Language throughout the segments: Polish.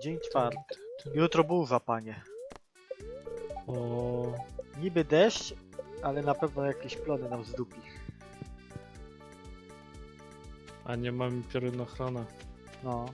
Dzień czwarty. Jutro burza, panie. O, Niby deszcz, ale na pewno jakieś plony nam zdupi. a nie mam piorunochrona. No.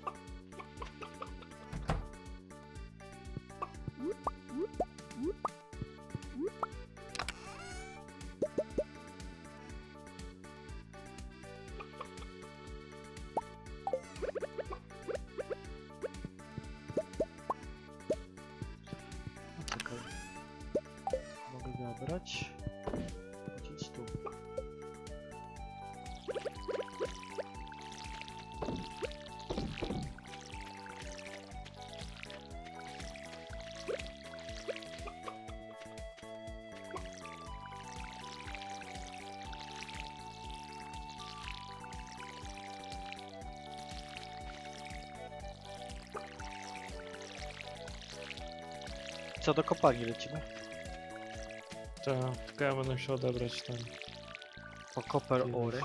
Co do kopalni lecimy? Tak, ja będę się odebrać ten. Po copper Ile? ore.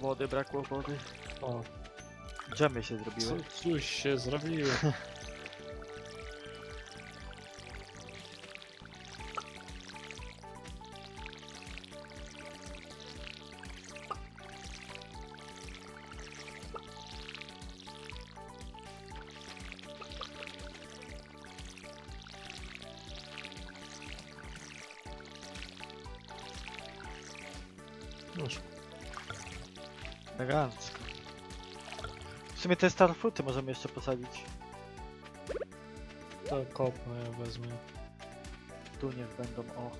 Wody brakło wody. O, Dżemy się co, zrobiły. coś się zrobiło. te starfruty możemy jeszcze posadzić. to kopno ja wezmę. Tu niech będą, o.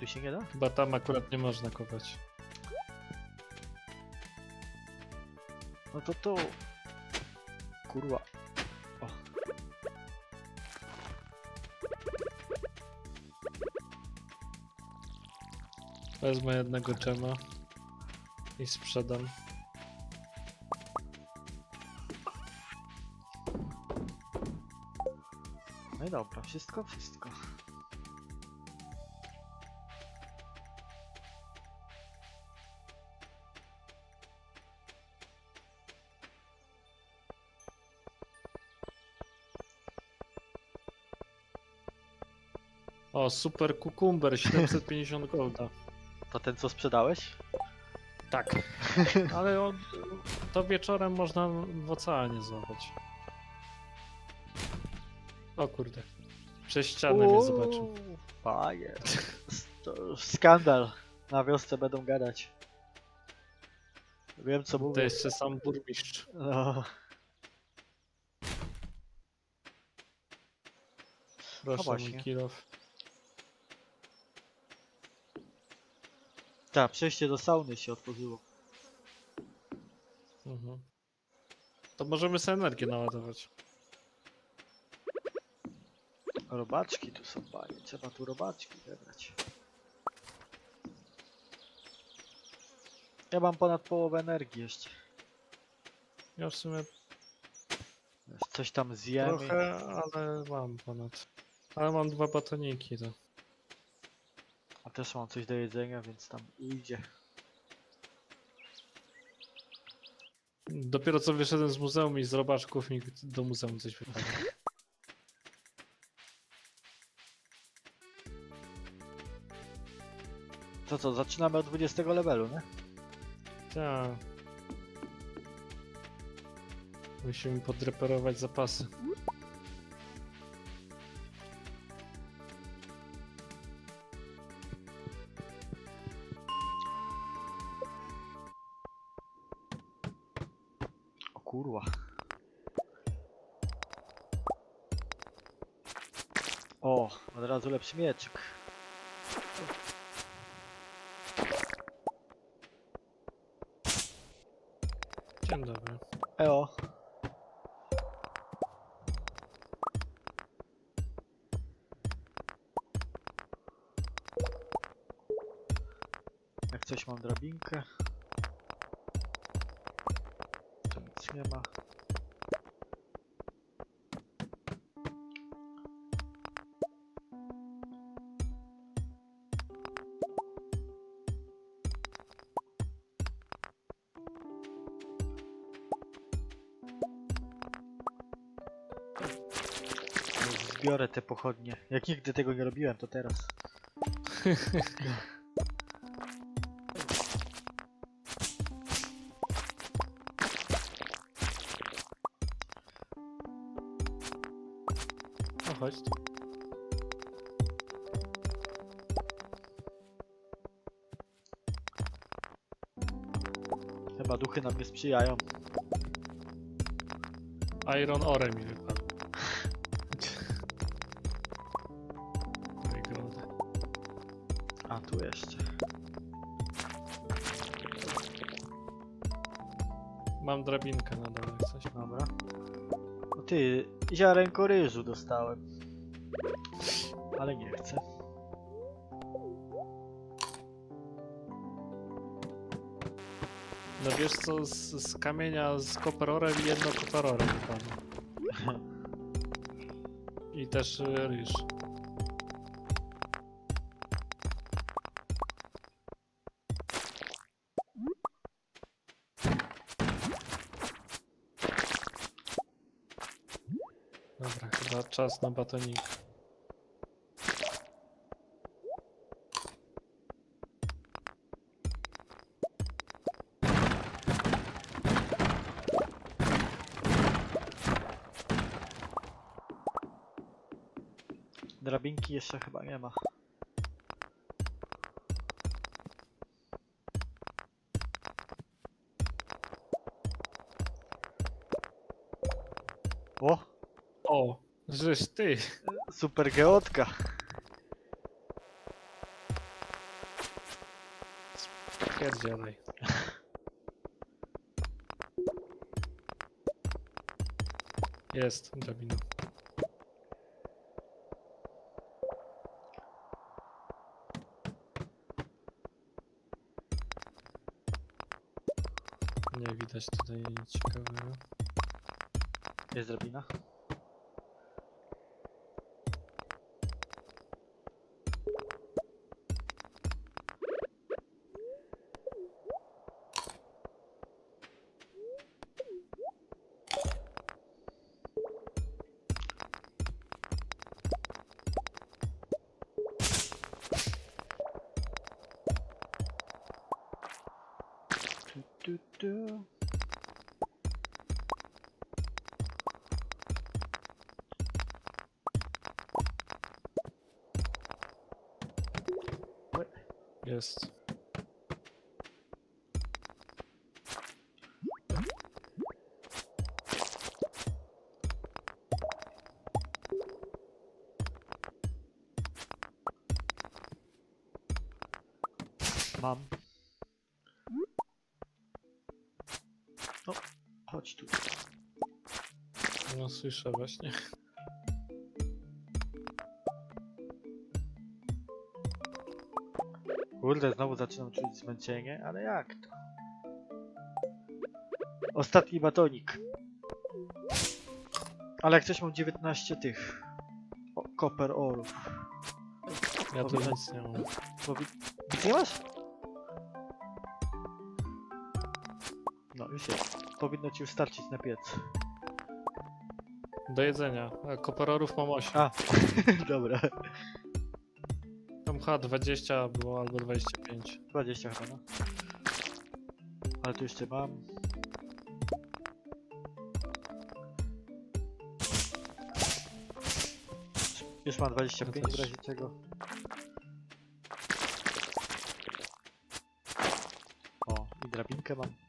Tu się nie da? Chyba tam akurat nie można kopać. No to tu. Kurwa. O. Wezmę jednego dżema i sprzedam. No i dobra, wszystko, wszystko. O, super kukumber, 750 golda. To ten co sprzedałeś? Tak. Ale on, to wieczorem można w oceanie złapać. O kurde. Przez ścianę mnie zobaczył. Faje. To skandal. Na wiosce będą gadać. Wiem co To mówię. jeszcze sam burmistrz. No. Proszę właśnie. mój kilof. Tak, przejście do sauny się otworzyło. Mhm. To możemy sobie energię naładować. Robaczki tu są, panie. Trzeba tu robaczki zebrać. Ja mam ponad połowę energii jeszcze. Ja w sumie Coś tam zjemy. trochę, ale mam ponad. Ale mam dwa batoniki to. Też mam coś do jedzenia, więc tam idzie. Dopiero co wyszedłem z muzeum i z robaczków mi do muzeum coś wypadło. To co, zaczynamy od 20 levelu, nie? Tak. Musimy podreperować zapasy. Lepszy mieczyk. Dzień dobry. Eo. Jak coś mam drabinkę. Tu nic nie ma. Zbiorę te pochodnie. Jak nigdy tego nie robiłem, to teraz. No chodź tu. Chyba duchy nam nie sprzyjają. Iron Ore mi wypadł. Mam drabinkę na dole, jak coś. Dobra. No ty, ziarenko ryżu dostałem. Ale nie chcę. No wiesz co, z, z kamienia z koperorem jedno koperorem wypadło. I też y, ryż. Czas na batonik. Drabinki jeszcze chyba nie ma. Żeś ty! Super geotka! Pierdzielaj. Jest drabina. Nie widać tutaj nic ciekawego. Jest drabina? Mam. O, chodź tu. No słyszę właśnie. Kurde, znowu zaczynam czuć zmęczenie, ale jak to? Ostatni batonik. Ale jak coś mam 19 tych. O, koper orów. Ja tu Powinno- nic nie mam. Powi... Nic nie masz? Powinno ci wystarczyć na piec. Do jedzenia. A koperorów mam 8. A, dobra. Tam H20 było albo 25. 20 chyba, no. Ale tu jeszcze mam. Już mam 25 w razie czego. O, i drabinkę mam.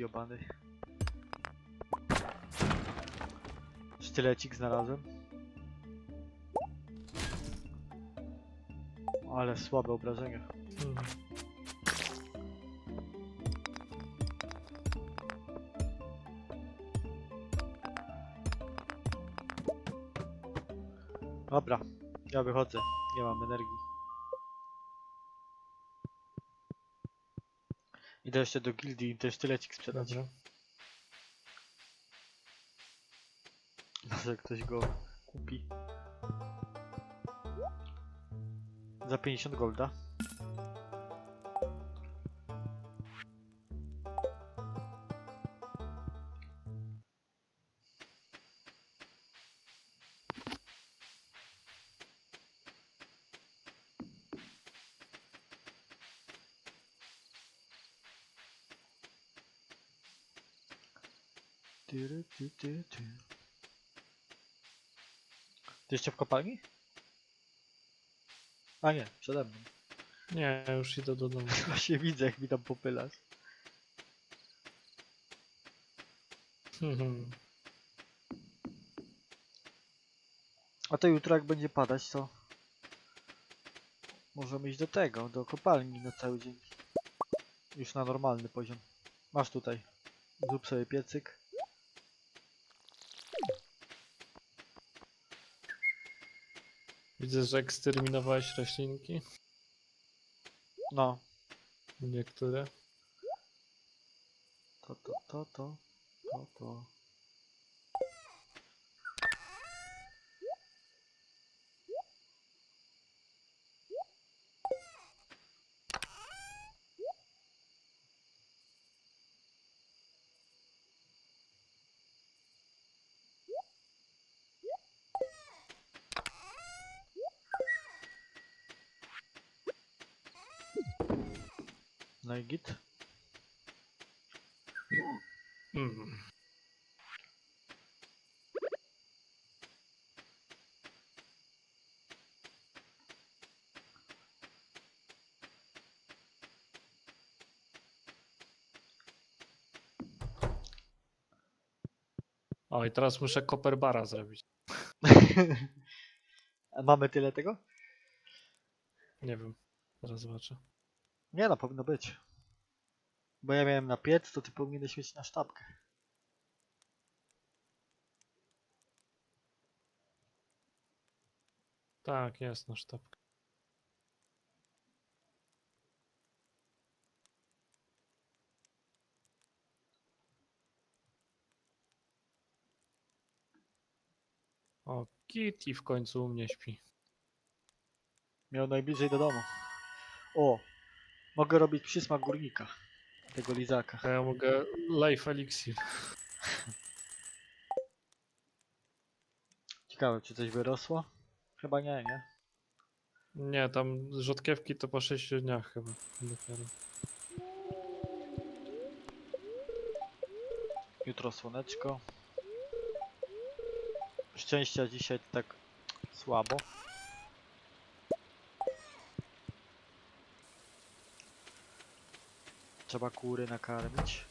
O, robaki obany. Sztylecik znalazłem. Ale słabe obrażenia. Hmm. Dobra, ja wychodzę. Nie mam energii. Idę jeszcze do gildii i też tylecik sprzedać. Dobra. Może ktoś go kupi. Za 50 golda. Ty jeszcze w kopalni? A nie, przede mną. Nie, już idę do domu. Właśnie widzę, jak mi tam popylasz. Mhm. A to jutro jak będzie padać, to możemy iść do tego, do kopalni na cały dzień. Już na normalny poziom. Masz tutaj. Zrób sobie piecyk. Widzę, że eksterminowałeś roślinki. No, Niektóre. to, to, to, to, to, to. No i git. Mhm. O, i teraz muszę copper bara zrobić. Mamy tyle tego? Nie wiem. Zaraz zobaczę. Nie no, powinno być. Bo ja miałem na piec, to ty powinieneś mieć na sztabkę. Tak, jest na sztabkę. O, Kitty w końcu u mnie śpi. Miał najbliżej do domu. O! Mogę robić przysmak górnika. Tego lizaka. A ja mogę Life Elixir. Ciekawe, czy coś wyrosło? Chyba nie, nie? Nie, tam rzodkiewki to po 6 dniach chyba. Dopiero. Jutro słoneczko. Szczęścia dzisiaj tak słabo. Trzeba kury nakarmić.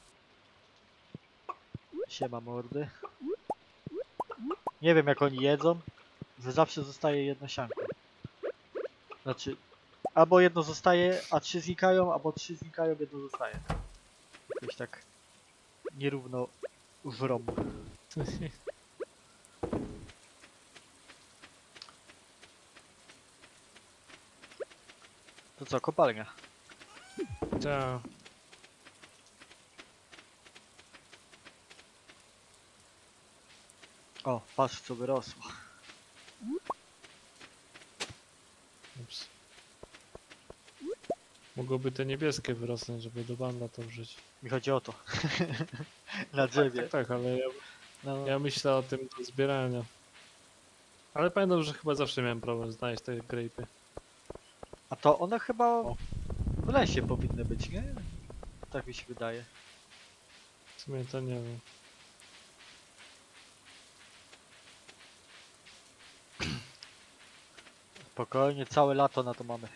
Siema mordy. Nie wiem jak oni jedzą, że zawsze zostaje jedno sianko. Znaczy, albo jedno zostaje, a trzy znikają, albo trzy znikają, jedno zostaje. Jakoś tak nierówno żrom. To co, kopalnia? Ta. O, patrz co wyrosło. Ups. Mogłoby te niebieskie wyrosnąć, żeby do banda to wrzucić. Mi chodzi o to. Na drzewie. Tak, tak, ale ja, No, ja myślę o tym do zbierania. Ale pamiętam, że chyba zawsze miałem problem znaleźć te grape'y. a to one chyba O. w lesie powinny być, nie? Tak mi się wydaje. W sumie to nie wiem. Spokojnie, całe lato na to mamy.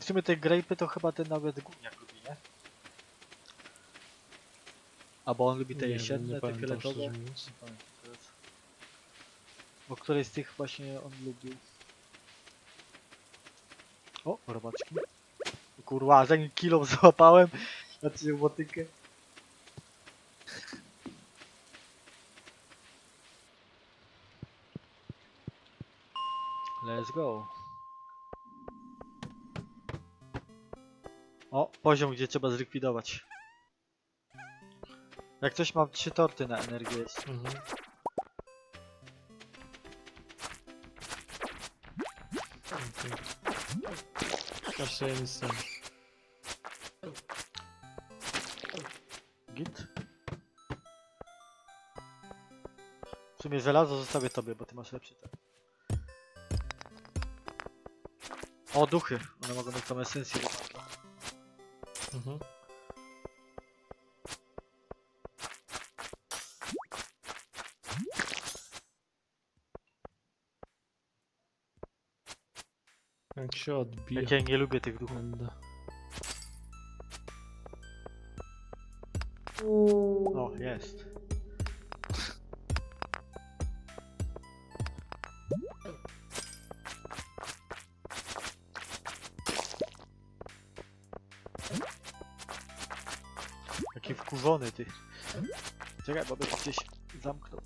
W sumie te grape'y to chyba ten nawet gówniak lubi, nie? Albo on lubi te jesienne, nie te fioletowe. Nie pamiętam teraz. Bo której z tych właśnie on lubił? O, robaczki. Kurwa, zanim kilo złapałem, znaczy łotykę. Let's go. O, poziom, gdzie trzeba zlikwidować. Jak coś mam trzy torty na energię jest. Mhm. Nic tam. Git. W sumie żelazo zostawię tobie, bo ty masz lepszy ten. O, duchy. One mogą mieć tą esencję. Mhm. Jak się odbija. Jak ja nie lubię tych duchów. Będę. O, jest. Jaki wkurzony ty. Czekaj, bo bym gdzieś zamknął.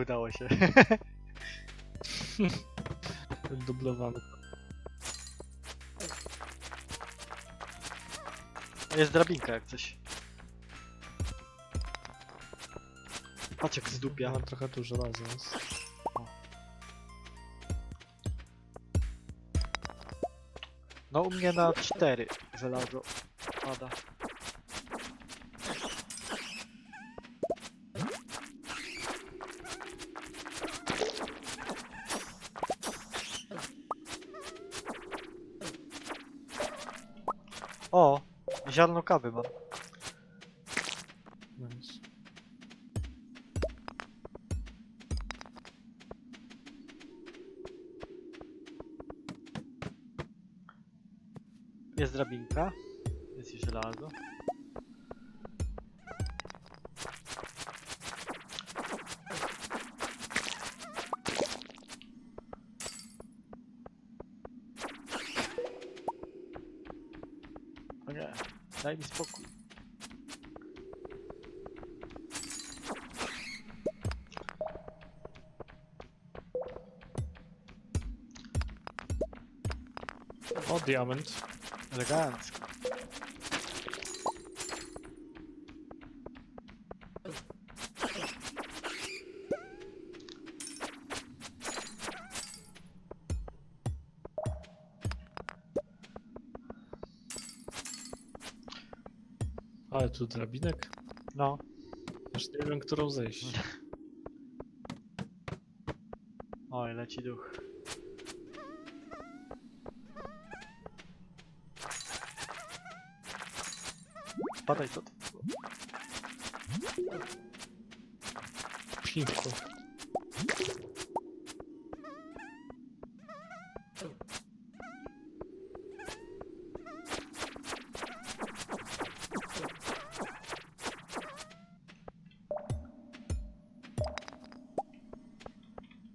Udało się. Dublowany. Jest drabinka jak coś. Patrz jak zdupia. Mam trochę żelaza jest. No u mnie na 4 żelazo pada. O! Ziarno kawy mam. Jest drabinka. Jest i żelazo. O nie, daj mi spokój. O. Elegancko. Ale tu drabinek. No, Aż nie wiem, którą zejść. oj, leci duch. Spadaj to. Piękno.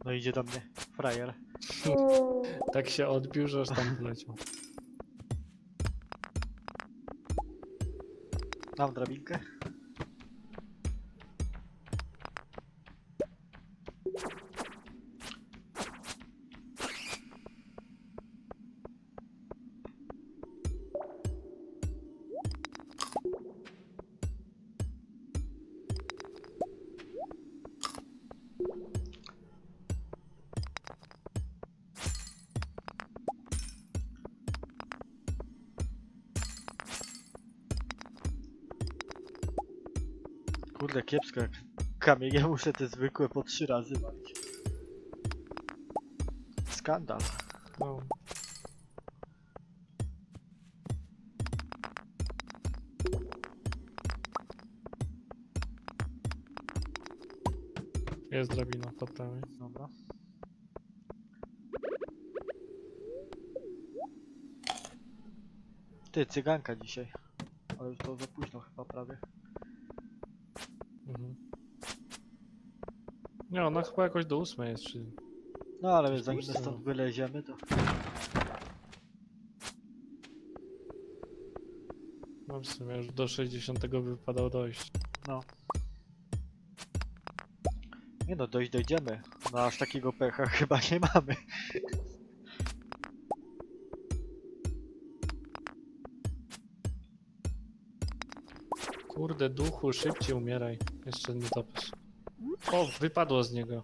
No idzie do mnie. Frajer. Tak się odbił, że aż tam wleciał. Mam drabinkę. Kurde, kiepsko jak kamienie muszę te zwykłe po trzy razy walić. Skandal. No. Jest drabina po prawej. Dobra. Ty, cyganka dzisiaj. Ale już to za późno chyba prawie. Nie, ona chyba jakoś do ósmej jest, czy... No ale wiesz, zanim my stąd wyleziemy, to... No w sumie już do 60 by wypadało dojść. No. Nie no, dojść dojdziemy. No aż takiego pecha chyba nie mamy. Kurde, duchu, szybciej umieraj. Jeszcze nie topisz. O, wypadło z niego.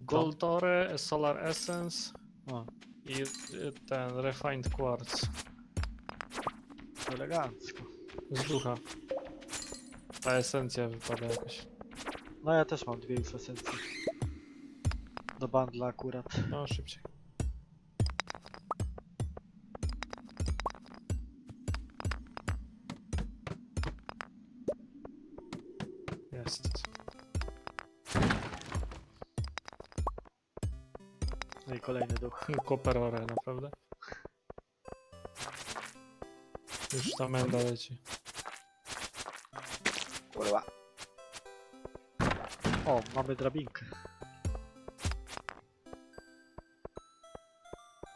Goltore, Solar Essence O, i y, ten Refined Quartz. elegancko. Z ducha. Ta esencja wypada jakoś. No ja też mam dwie już esencje. Do bandla akurat. No, szybciej. Duch. Koperore, naprawdę. Już ta menda leci. Kurwa. O, mamy drabinkę.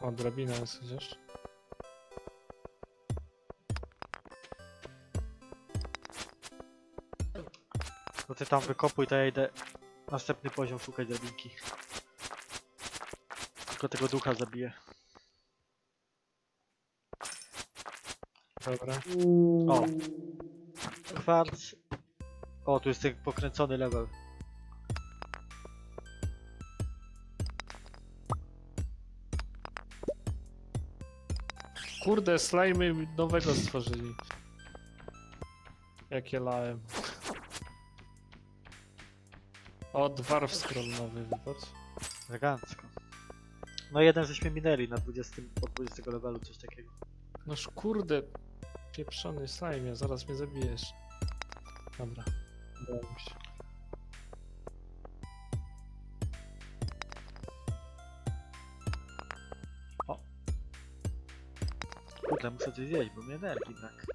O, drabina jest chociaż. No ty tam wykopuj, to ja idę następny poziom szukać drabinki. Tylko tego ducha zabiję. Dobra. O. Kwarc. O, tu jest ten pokręcony level. Kurde, slajmy nowego stworzyli. Jakie lałem. O, dwarf scroll nowy, wybacz. Elegancko. No jeden żeśmy minęli na 20, od 20 levelu, coś takiego. Noż kurde, pieprzony slime, zaraz mnie zabijesz. Dobra. Udało mi się. Kurde, muszę coś zjeść, bo mi energii brak.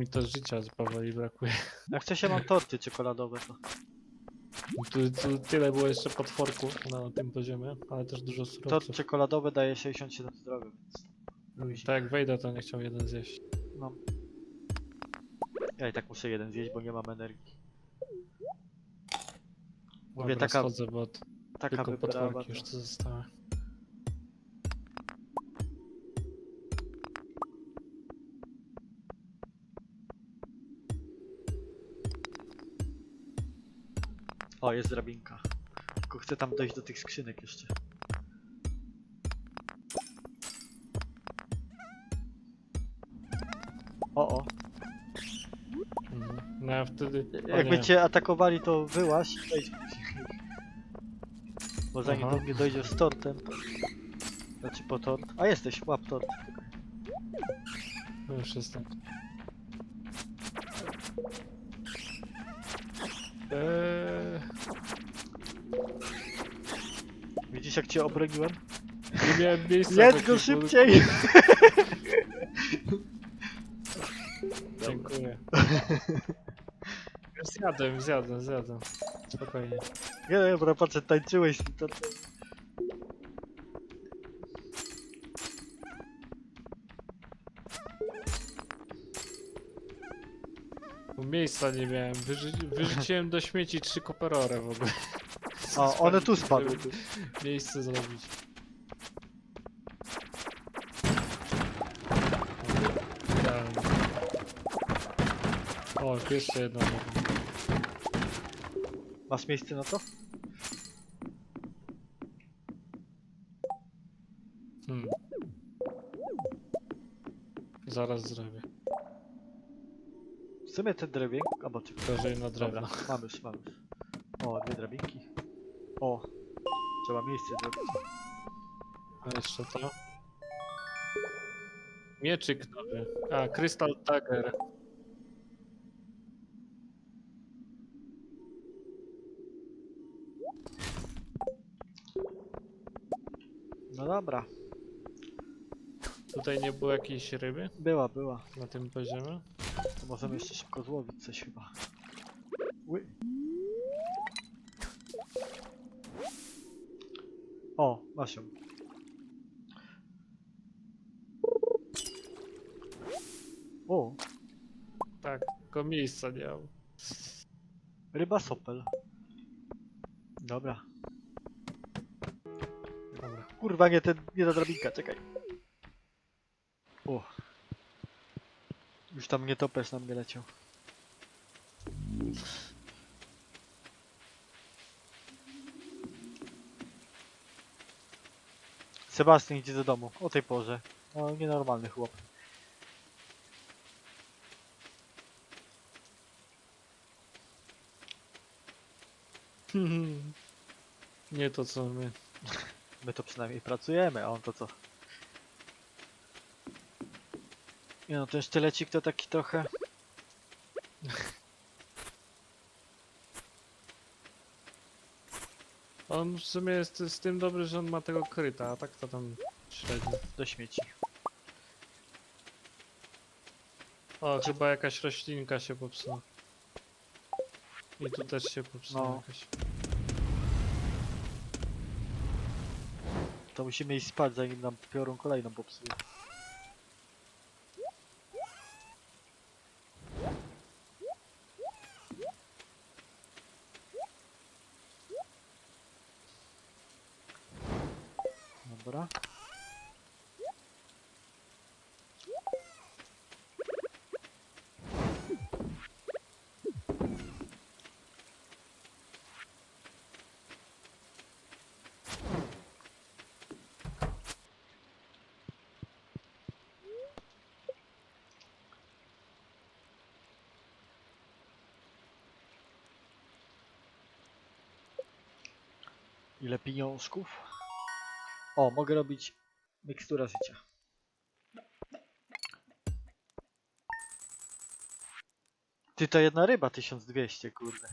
Mi to życia powoli brakuje. Jak chcecie mam torty czekoladowe, to Tu, tu tyle było jeszcze potworków na tym poziomie, ale też dużo tort surowców. czekoladowy daje 67 zdrowia, więc Tak jak wejdę, to nie chciał jeden zjeść. no. Ja i tak muszę jeden zjeść, bo nie mam energii. Mówię, Dobra, taka- schodzę, bo t- Taka tylko wyprawa. potworki już To... zostały. O, jest drabinka. Tylko chcę tam dojść do tych skrzynek jeszcze. O, o. Mhm. No ja wtedy... o Jakby nie. cię atakowali, to wyłaź i wejdź. Bo zanim Aha. do mnie dojdziesz z tortem, to... Znaczy po tort. A jesteś, łap tort. No Już jestem. Eee, Widzisz jak cię obroniłem? nie miałem miejsca. Jedz go szybciej! Dziękuję. Zjadłem, zjadłem, zjadłem. Spokojnie. Nie dobra, patrzę, tańczyłeś. Bo miejsca nie miałem. Wyrzu wyrzuciłem do śmieci trzy koperore w ogóle. O, one tu spadły. Żeby Miejsce zrobić. Idealnie. O, tu jeszcze jedno. Masz miejsce na to? Hmm. Zaraz zrobię. W sumie ten drewien... Albo czekaj. Gorzej na drewno. Dobra, mam już, mam już. O, dwie drabinki. O, trzeba miejsce zrobić. A jeszcze to. Mieczyk nowy. A, Crystal Dagger. No dobra, Tutaj nie było jakiejś ryby była, była. na tym poziomie. To możemy jeszcze szybko złowić coś chyba. Ły. O, Tak, tylko miejsca nie mam. ryba sopel. Dobra. Dobra. Kurwa, nie, ten, nie ta drabinka, czekaj. O. Już tam nie topesz na mnie leciał. Sebastian idzie do domu, o tej porze. No, nienormalny chłop. Nie to co my. My to przynajmniej pracujemy, a on to co? Nie no, ten sztylecik to taki trochę... On w sumie jest z tym dobry, że on ma tego kryta, a tak to tam średnio. do śmieci. O, chyba jakaś roślinka się popsuła. I tu też się popsuła No. jakaś. To musimy iść spać, zanim nam piorun kolejną popsuje. Dobra. Ile pieniążków? O, mogę robić mikstura życia. Ty to jedna ryba 1200, kurde.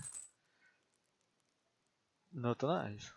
No to nice.